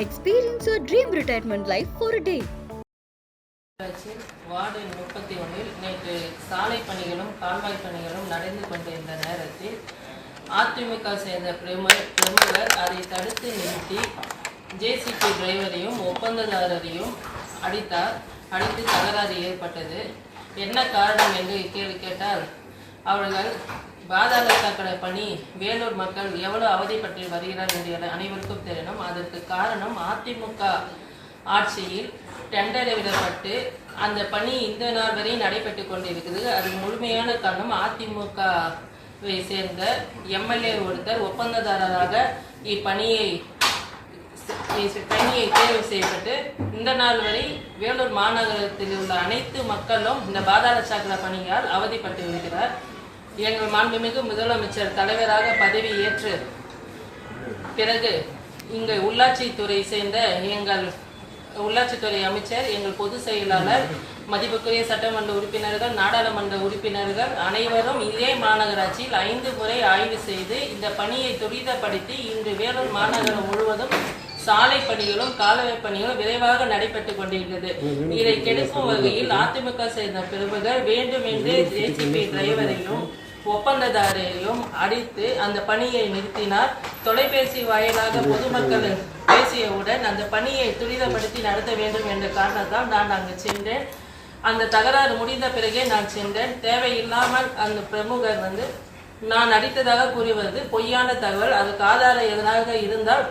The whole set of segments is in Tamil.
Experience your dream retirement life for the ward முப்பத்தி ஒன்றில் நேற்று சாலை பணிகளும் கால்வாய் பணிகளும் நடந்து கொண்டிருந்த நேரத்தில் அதிமுக சேர்ந்த பிரமுகர் பிரமுகர் அதை தடுத்து நிறுத்தி ஜேசிபி டிரைவரையும் ஒப்பந்ததாரரையும் அடித்தார். அடித்து தகராறு ஏற்பட்டது. என்ன காரணம் என்று கேள்வி கேட்டால் அவர்கள் பாதாள சாக்கடை பணி வேலூர் மக்கள் எவ்வளவு அவதிப்பட்டு வருகிறார் என்று அனைவருக்கும் தெரியணும் அதற்கு காரணம் அதிமுக ஆட்சியில் டெண்டர் விடப்பட்டு அந்த பணி இந்த நாள் வரை நடைபெற்று கொண்டிருக்குது அது முழுமையான காரணம் அதிமுகவை சேர்ந்த எம்எல்ஏ ஒருத்தர் ஒப்பந்ததாரராக இப்பணியை பணியை தேர்வு செய்யப்பட்டு இந்த நாள் வரை வேலூர் மாநகரத்தில் உள்ள அனைத்து மக்களும் இந்த பாதாள சாக்கடை பணியால் அவதிப்பட்டு வருகிறார். எங்கள் மாண்புமிகு முதலமைச்சர் தலைவராக பதவி ஏற்று பிறகு இங்கு உள்ளாட்சித்துறை சேர்ந்த எங்கள் உள்ளாட்சித்துறை அமைச்சர் எங்கள் பொதுச் செயலாளர் மதிப்புக்குரிய சட்டமன்ற உறுப்பினர்கள் நாடாளுமன்ற உறுப்பினர்கள் அனைவரும் இதே மாநகராட்சியில் ஐந்து முறை ஆய்வு செய்து இந்த பணியை துரிதப்படுத்தி இன்று வேலூர் மாநகரம் முழுவதும் சாலை பணிகளும் காலவை பணிகளும் விரைவாக நடைபெற்றுக் கொண்டிருக்கிறது. இதை கெடுக்கும் வகையில் அதிமுக சேர்ந்த பிரபுகள் வேண்டுமென்றே ஜேசிபி டிரைவரையும் ஒப்பந்ததாரரையும் அடித்து அந்த பணியை நிறுத்தினார். தொலைபேசி வாயிலாக பொதுமக்கள் பேசியவுடன் அந்த பணியை துரிதப்படுத்தி நடத்த வேண்டும் என்ற காரணத்தால் நான் அங்கு சென்றேன். அந்த தகராறு முடிந்த பிறகே நான் சென்றேன். தேவையில்லாமல் அந்த பிரமுகர் வந்து நான் அடித்ததாக கூறுவது பொய்யான தகவல். அதுக்கு ஆதாரம் எதனாக இருந்தால்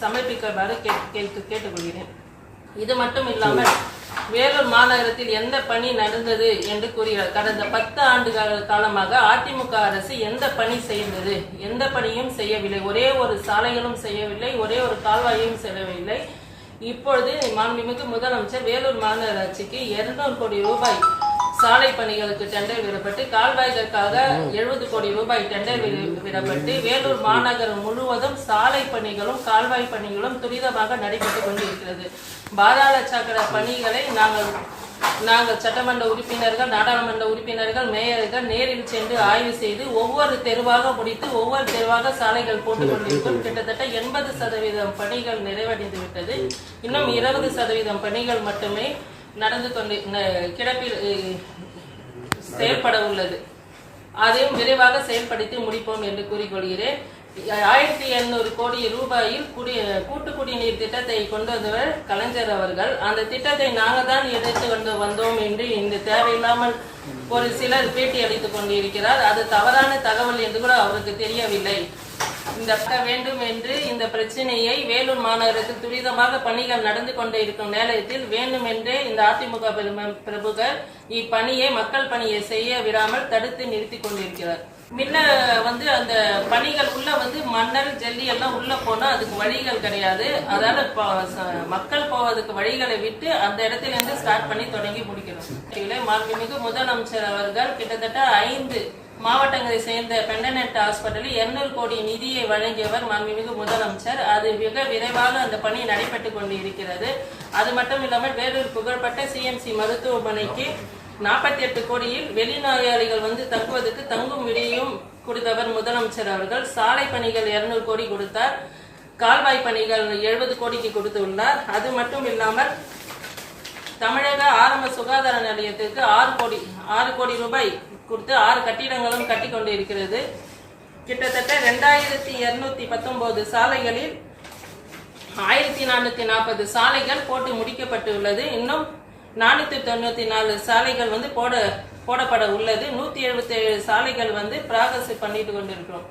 சமர்ப்பிக்குமாறு கேட்டு கேட்டுக்கொள்கிறேன். இது மட்டும் இல்லாமல் வேலூர் மாநகரத்தில் எந்த பணி நடந்தது என்று கூறுகிறார். கடந்த பத்து ஆண்டு கால- காலமாக அதிமுக அரசு எந்த பணி செய்தது? எந்த பணியும் செய்யவில்லை. ஒரே ஒரு சாலைகளும் செய்யவில்லை. ஒரே ஒரு கால்வாயும் செய்யவில்லை. இப்பொழுது மாண்புமிகு முதலமைச்சர் வேலூர் மாநகராட்சிக்கு 200 கோடி ரூபாய் சாலை பணிகளுக்கு டெண்டர் விடப்பட்டு கால்வாய்களுக்காக எழுபது கோடி ரூபாய் டெண்டர் விடப்பட்டு வேலூர் மாநகரம் முழுவதும் சாலை பணிகளும் கால்வாய் பணிகளும் துரிதமாக நடைபெற்றுக் கொண்டிருக்கிறது. பாதாள சாக்கடை பணிகளை நாங்கள் நாங்கள் சட்டமன்ற உறுப்பினர்கள் நாடாளுமன்ற உறுப்பினர்கள் மேயர்கள் நேரில் சென்று ஆய்வு செய்து ஒவ்வொரு தெருவாக முடித்து ஒவ்வொரு தெருவாக சாலைகள் போட்டுக் கொண்டிருக்கும் கிட்டத்தட்ட எண்பது சதவீதம் பணிகள் நிறைவடைந்து விட்டது. இன்னும் இருபது சதவீதம் பணிகள் மட்டுமே நடந்து கொண்டு கிடப்பில் செயல்பட உள்ளது. அதையும் விரைவாக செயல்படுத்தி முடிப்போம் என்று கூறிக்கொள்கிறேன். ஆயிரத்தி எண்ணூறு கோடி ரூபாயில் குடி கூட்டு குடிநீர் திட்டத்தை கொண்டு வந்தவர் கலைஞர் அவர்கள். அந்த திட்டத்தை நாங்கள் தான் எதிர்த்து கொண்டு வந்தோம் என்று இந்த தேவையில்லாமல் ஒரு சிலர் பேட்டி அளித்துக் கொண்டிருக்கிறார். அது தவறான தகவல் என்று கூட அவருக்கு தெரியவில்லை. இந்த வேண்டும் என்று இந்த பிரச்சனையை வேலூர் மாநகரத்தில் துரிதமாக பணிகள் நடந்து கொண்டே இருக்கும் நேரத்தில் வேண்டுமென்றே இந்த அதிமுக பிரபுகள் இப்பணியை மக்கள் பணியை செய்ய விடாமல் தடுத்து நிறுத்தி கொண்டிருக்கிறார். முன்ன வந்து அந்த பணிகள் உள்ள வந்து மணல் ஜல்லி எல்லாம் உள்ள போனா அதுக்கு வழிகள் கிடையாது. அதால மக்கள் போவதுக்கு வழிகளை விட்டு அந்த இடத்துல இருந்து ஸ்டார்ட் பண்ணி தொடங்கி முடிக்கணும். மாண்புமிகு முதலமைச்சர் அவர்கள் கிட்டத்தட்ட ஐந்து மாவட்டங்களை சேர்ந்த பெண்டனட் ஹாஸ்பிட்டலில் 200 கோடி நிதியை வழங்கியவர் மாண்புமிகு முதலமைச்சர். அது மிக விரைவாக அந்த பணி நடைபெற்றுக் கொண்டு இருக்கிறது அது மட்டும் இல்லாமல் வேலூர் புகழ்பெற்ற சிஎம்சி மருத்துவமனைக்கு 48 எட்டு கோடியில் வெளிநோயாளிகள் வந்து தங்குவதற்கு தங்கும் விடையும் கொடுத்தவர் முதலமைச்சர் அவர்கள். சாலை பணிகள் 200 கோடி கொடுத்தார். கால்வாய் பணிகள் 70 கோடிக்கு கொடுத்துள்ளார். அது மட்டும் இல்லாமல் தமிழக ஆரம்ப சுகாதார நிலையத்திற்கு ஆறு கோடி ஆறு கோடி ரூபாய் கொடுத்து ஆறு கட்டிடங்களும் கட்டி கொண்டு இருக்கிறது கிட்டத்தட்ட ரெண்டாயிரத்தி இருநூத்தி பத்தொன்பது சாலைகளில் ஆயிரத்தி நானூத்தி நாற்பது சாலைகள் போட்டு முடிக்கப்பட்டுள்ளது. இன்னும் நானூத்தி தொண்ணூத்தி நாலு சாலைகள் வந்து போட போடப்பட உள்ளது. நூத்தி எழுபத்தி ஏழு சாலைகள் வந்து ப்ராகஸ் பண்ணிட்டு கொண்டிருக்கிறோம்.